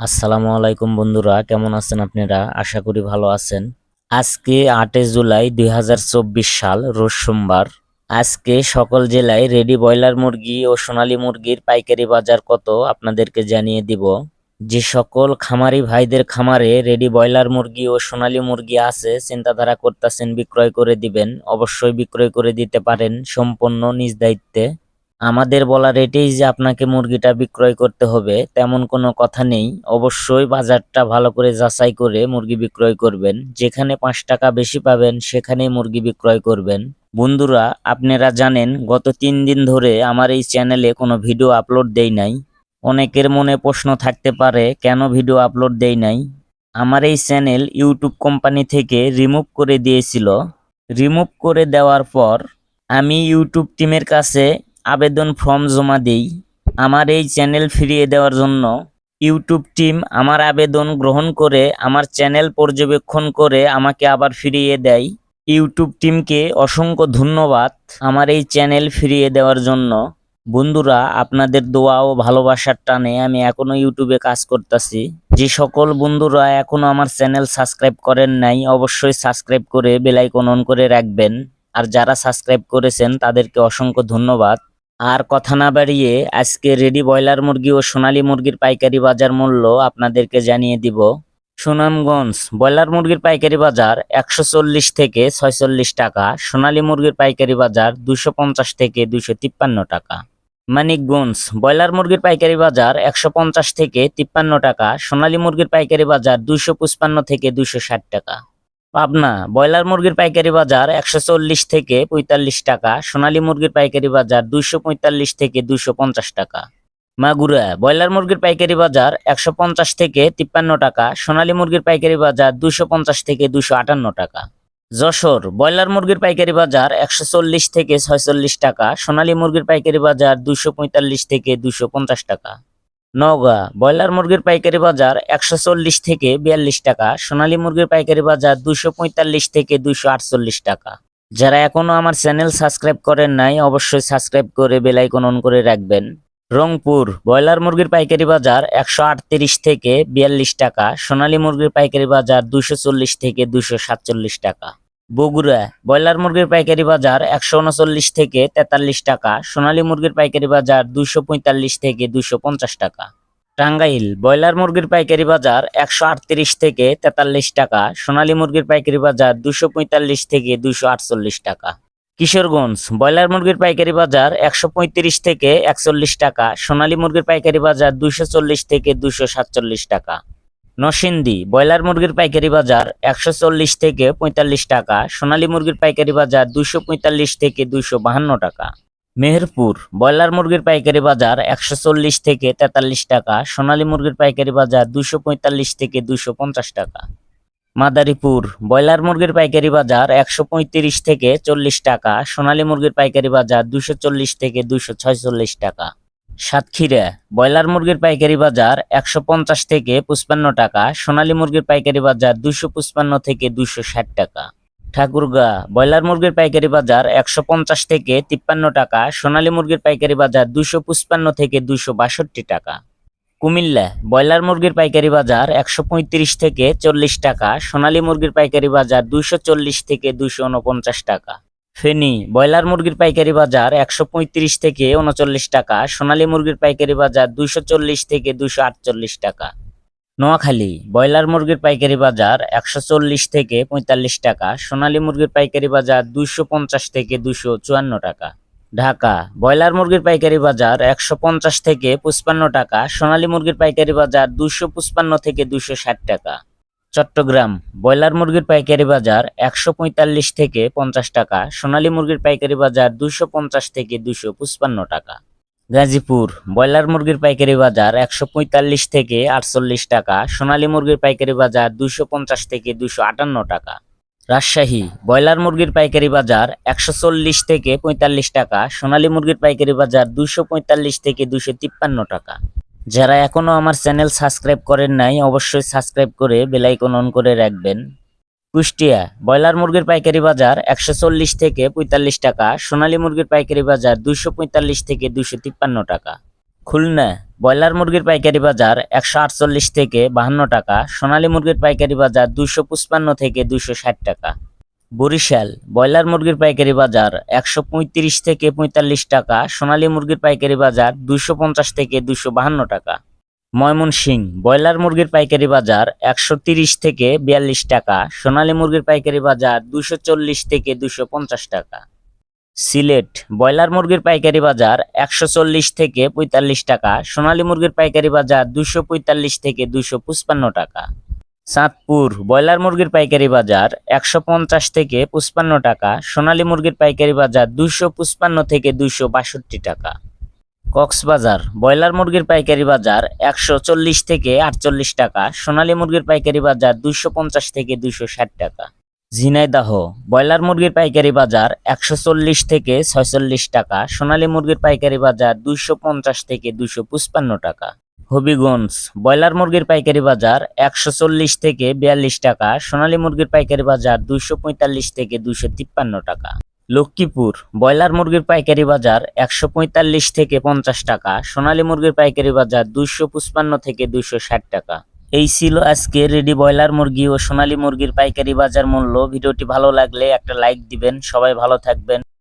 আসসালামু আলাইকুম বন্ধুরা, কেমন আছেন আপনারা? আশা করি ভালো আছেন। আজকে আটই জুলাই দুই হাজার চব্বিশ সাল, রোজ সোমবার। আজকে সকল জেলায় রেডি ব্রয়লার মুরগি ও সোনালী মুরগির পাইকারি বাজার কত আপনাদেরকে জানিয়ে দিব। যে সকল খামারি ভাইদের খামারে রেডি ব্রয়লার মুরগি ও সোনালী মুরগি আছে, চিন্তাধারা করতেছেন, বিক্রয় করে দিবেন। অবশ্যই বিক্রয় করে দিতে পারেন, সম্পূর্ণ নিজ দায়িত্বে। আমাদের বলা রেটেই যে আপনাকে মুরগিটা বিক্রয় করতে হবে, তেমন কোনো কথা নেই। অবশ্যই বাজারটা ভালো করে যাচাই করে মুরগি বিক্রয় করবেন। যেখানে পাঁচ টাকা বেশি পাবেন, সেখানেই মুরগি বিক্রয় করবেন। বন্ধুরা, আপনারা জানেন, গত তিন দিন ধরে আমার এই চ্যানেলে কোনো ভিডিও আপলোড দেই নাই। অনেকের মনে প্রশ্ন থাকতে পারে, কেন ভিডিও আপলোড দেই নাই? আমার এই চ্যানেল ইউটিউব কোম্পানি থেকে রিমুভ করে দিয়েছিল। রিমুভ করে দেওয়ার পর, আমি ইউটিউব টিমের কাছে আবেদন ফর্ম জমা দেই। আমার এই চ্যানেল ফিরিয়ে দেওয়ার জন্য ইউটিউব টিম আমার আবেদন গ্রহণ করে আমার চ্যানেল পর্যবেক্ষণ করে আমাকে আবার ফিরিয়ে দেয়। ইউটিউব টিমকে অসংখ্য ধন্যবাদ আমার এই চ্যানেল ফিরিয়ে দেওয়ার জন্য। বন্ধুরা, আপনাদের দোয়া ও ভালোবাসার টানে আমি এখনও ইউটিউবে কাজ করতেছি। যে সকল বন্ধুরা এখনও আমার চ্যানেল সাবস্ক্রাইব করেন নাই, অবশ্যই সাবস্ক্রাইব করে বেল আইকন অন করে রাখবেন। আর যারা সাবস্ক্রাইব করেছেন, তাদেরকে অসংখ্য ধন্যবাদ। আর কথা না বাড়িয়ে আজকে রেডি ব্রয়লার মুরগি ও সোনালী মুরগির পাইকারি বাজার মূল্য আপনাদেরকে জানিয়ে দিব। সুনামগঞ্জ, ব্রয়লার মুরগির পাইকারি বাজার একশো চল্লিশ থেকে ছয়চল্লিশ টাকা, সোনালী মুরগির পাইকারি বাজার দুশো পঞ্চাশ থেকে দুশো তিপ্পান্ন টাকা। মানিকগঞ্জ, ব্রয়লার মুরগির পাইকারি বাজার একশো পঞ্চাশ থেকে তিপ্পান্ন টাকা, সোনালী মুরগির পাইকারি বাজার দুশো পঁচপান্ন থেকে দুশো ষাট টাকা। পাবনা, ব্রয়লার মুরগির পাইকারি বাজার একশো চল্লিশ থেকে পঁয়তাল্লিশ টাকা, সোনালী মুরগির পাইকারি বাজার দুইশো পঁয়তাল্লিশ থেকে দুইশো পঞ্চাশ টাকা। মাগুরা, ব্রয়লার মুরগির পাইকারি বাজার একশো পঞ্চাশ থেকে তিপ্পান্ন টাকা, সোনালী মুরগির পাইকারি বাজার দুইশো পঞ্চাশ থেকে দুইশো আটান্ন টাকা। যশোর, ব্রয়লার মুরগির পাইকারি বাজার একশো চল্লিশ থেকে ছয়চল্লিশ টাকা, সোনালী মুরগির পাইকারি বাজার দুইশো পঁয়তাল্লিশ থেকে দুইশো পঞ্চাশ টাকা। নওগাঁ, ব্রয়লার মুরগির পাইকারি বাজার একশো চল্লিশ থেকে বিয়াল্লিশ টাকা, সোনালী মুরগির পাইকারি বাজার দুশো পঁয়তাল্লিশ থেকে দুইশো আটচল্লিশ টাকা। যারা এখনও আমার চ্যানেল সাবস্ক্রাইব করেন নাই, অবশ্যই সাবস্ক্রাইব করে বেল আইকন অন করে রাখবেন। রংপুর, ব্রয়লার মুরগির পাইকারি বাজার একশো আটত্রিশ থেকে বিয়াল্লিশ টাকা, সোনালী মুরগির পাইকারি বাজার দুইশো চল্লিশ থেকে দুইশো সাতচল্লিশ টাকা। বগুড়া, ব্রয়লার মুরগির পাইকারি বাজার একশো উনচল্লিশ থেকে তেতাল্লিশ টাকা, সোনালী মুরগির পাইকারি বাজার দুইশো পঁয়তাল্লিশ থেকে দুইশো পঞ্চাশ টাকা। টাঙ্গাইল, ব্রয়লার মুরগির পাইকারি বাজার একশো আটত্রিশ থেকে তেতাল্লিশ টাকা, সোনালী মুরগির পাইকারি বাজার দুইশো পঁয়তাল্লিশ থেকে দুইশো আটচল্লিশ টাকা। কিশোরগঞ্জ, ব্রয়লার মুরগির পাইকারি বাজার একশো পঁয়ত্রিশ থেকে একচল্লিশ টাকা, সোনালী মুরগির পাইকারি বাজার দুইশো চল্লিশ থেকে দুইশো সাতচল্লিশ টাকা। নরসিংদী ব্রয়লার মুরগির পাইকারি বাজার একশো চল্লিশ থেকে পঁয়তাল্লিশ টাকা, সোনালী মুরগির পাইকারি বাজার দুইশো পঁয়তাল্লিশ থেকে দুইশো বাহান্ন টাকা। মেহেরপুর, ব্রয়লার মুরগির পাইকারি বাজার একশো চল্লিশ থেকে তেতাল্লিশ টাকা, সোনালী মুরগির পাইকারি বাজার দুইশো পঁয়তাল্লিশ থেকে দুইশো পঞ্চাশ টাকা। মাদারীপুর, ব্রয়লার মুরগির পাইকারি বাজার একশো পঁয়ত্রিশ থেকে চল্লিশ টাকা, সোনালী মুরগির পাইকারি বাজার দুশো চল্লিশ থেকে দুশো ছয়চল্লিশ টাকা। সাতক্ষীরা, ব্রয়লার মুরগির পাইকারি বাজার একশো পঞ্চাশ থেকে পঁচপান্ন টাকা, সোনালী মুরগির পাইকারি বাজার দুইশো পঁচপান্ন থেকে দুইশো ষাট টাকা। ঠাকুরগা, ব্রয়লার মুরগির পাইকারি বাজার একশো পঞ্চাশ থেকে তিপ্পান্ন টাকা, সোনালী মুরগির পাইকারি বাজার দুইশো পঁচপান্ন থেকে দুইশো বাষট্টি টাকা। কুমিল্লা, ব্রয়লার মুরগির পাইকারি বাজার একশো পঁয়ত্রিশ থেকে চল্লিশ টাকা, সোনালী মুরগির পাইকারি বাজার দুইশো চল্লিশ থেকে দুইশো উনপঞ্চাশ টাকা। ফেনী, ব্রয়লার মুরগির পাইকারি বাজার একশো পঁয়ত্রিশ থেকে উনচল্লিশ টাকা, সোনালী মুরগির পাইকারি বাজার দুইশো চল্লিশ থেকে দুইশো আটচল্লিশ টাকা। নোয়াখালী, ব্রয়লার মুরগির পাইকারি বাজার একশো চল্লিশ থেকে পঁয়তাল্লিশ টাকা, সোনালী মুরগির পাইকারি বাজার দুইশো পঞ্চাশ থেকে দুইশো চুয়ান্ন টাকা। ঢাকা, ব্রয়লার মুরগির পাইকারি বাজার একশো পঞ্চাশ থেকে পঁচপান্ন টাকা, সোনালী মুরগির পাইকারি বাজার দুইশো থেকে দুইশো ষাট টাকা। চট্টগ্রাম, ব্রয়লার মুরগির পাইকারি বাজার একশো পঁয়তাল্লিশ থেকে পঞ্চাশ টাকা, সোনালী মুরগির পাইকারি বাজার দুইশো পঞ্চাশ থেকে পঁচপান্ন টাকা। গাজীপুর, ব্রয়লার মুরগির পাইকারি বাজার একশো পঁয়তাল্লিশ থেকে আটচল্লিশ টাকা, সোনালী মুরগির পাইকারি বাজার দুইশো পঞ্চাশ থেকে দুইশো আটান্ন টাকা। রাজশাহী, ব্রয়লার মুরগির পাইকারি বাজার একশো চল্লিশ থেকে পঁয়তাল্লিশ টাকা, সোনালী মুরগির পাইকারি বাজার দুইশো পঁয়তাল্লিশ থেকে দুইশো তিপ্পান্ন টাকা। যারা এখনও আমার চ্যানেল সাবস্ক্রাইব করেন নাই, অবশ্যই সাবস্ক্রাইব করে বেলাইকন অন করে রাখবেন। কুষ্টিয়া, ব্রয়লার মুরগির পাইকারি বাজার একশো চল্লিশ থেকে পঁয়তাল্লিশ টাকা, সোনালী মুরগির পাইকারি বাজার দুইশো পঁয়তাল্লিশ থেকে দুইশো তিপ্পান্ন টাকা। খুলনা, ব্রয়লার মুরগির পাইকারি বাজার একশো আটচল্লিশ থেকে বাহান্ন টাকা, সোনালী মুরগির পাইকারি বাজার দুইশো পঁচপান্ন থেকে দুইশো ষাট টাকা। বরিশাল, ব্রয়লার মুরগির পাইকারি বাজার একশো পঁয়ত্রিশ থেকে পঁয়তাল্লিশ টাকা, সোনালী মুরগির পাইকারি বাজার দুইশো পঞ্চাশ থেকে দুইশো বাহান্ন টাকা। ময়মনসিং, ব্রয়লার মুরগির পাইকারি বাজার একশো তিরিশ থেকে বিয়াল্লিশ টাকা, সোনালী মুরগির পাইকারি বাজার দুইশো চল্লিশ থেকে দুইশো পঞ্চাশ টাকা। সিলেট, ব্রয়লার মুরগির পাইকারি বাজার একশো চল্লিশ থেকে পঁয়তাল্লিশ টাকা, সোনালী মুরগির পাইকারি বাজার দুইশো পঁয়তাল্লিশ থেকে পঁচপান্ন টাকা। চাঁদপুর, ব্রয়লার মুরগির পাইকারি বাজার একশো পঞ্চাশ থেকে পঁচপান্ন টাকা, সোনালী মুরগির পাইকারি বাজার দুইশো পঁচপান্ন থেকে দুইশো বাষট্টি টাকা। কক্সবাজার, ব্রয়লার মুরগির পাইকারি বাজার একশো চল্লিশ থেকে আটচল্লিশ টাকা, সোনালী মুরগির পাইকারি বাজার দুইশো পঞ্চাশ থেকে দুইশো ষাট টাকা। ঝিনাইদাহ, ব্রয়লার মুরগির পাইকারি বাজার একশো চল্লিশ থেকে ছয়চল্লিশ টাকা, সোনালী মুরগির পাইকারি বাজার দুইশো পঞ্চাশ থেকে দুইশো পঁচপান্ন টাকা। হবিগঞ্জ, ব্রয়লার মুরগির পাইকারি বাজার একশো চল্লিশ থেকে বিয়াল্লিশ টাকা, সোনালী মুরগির পাইকারি বাজার দুইশো পঁয়তাল্লিশ থেকে দুইশো তিপ্পান্ন টাকা। লক্ষ্মীপুর, ব্রয়লার মুরগির পাইকারি বাজার একশো পঁয়তাল্লিশ থেকে পঞ্চাশ টাকা, সোনালী মুরগির পাইকারি বাজার দুইশো থেকে দুইশো ষাট টাকা। এই ছিল আজকে রেডি ব্রয়লার মুরগি ও সোনালী মুরগির পাইকারি বাজার মূল্য। ভিডিওটি ভালো লাগলে একটা লাইক দিবেন। সবাই ভালো থাকবেন।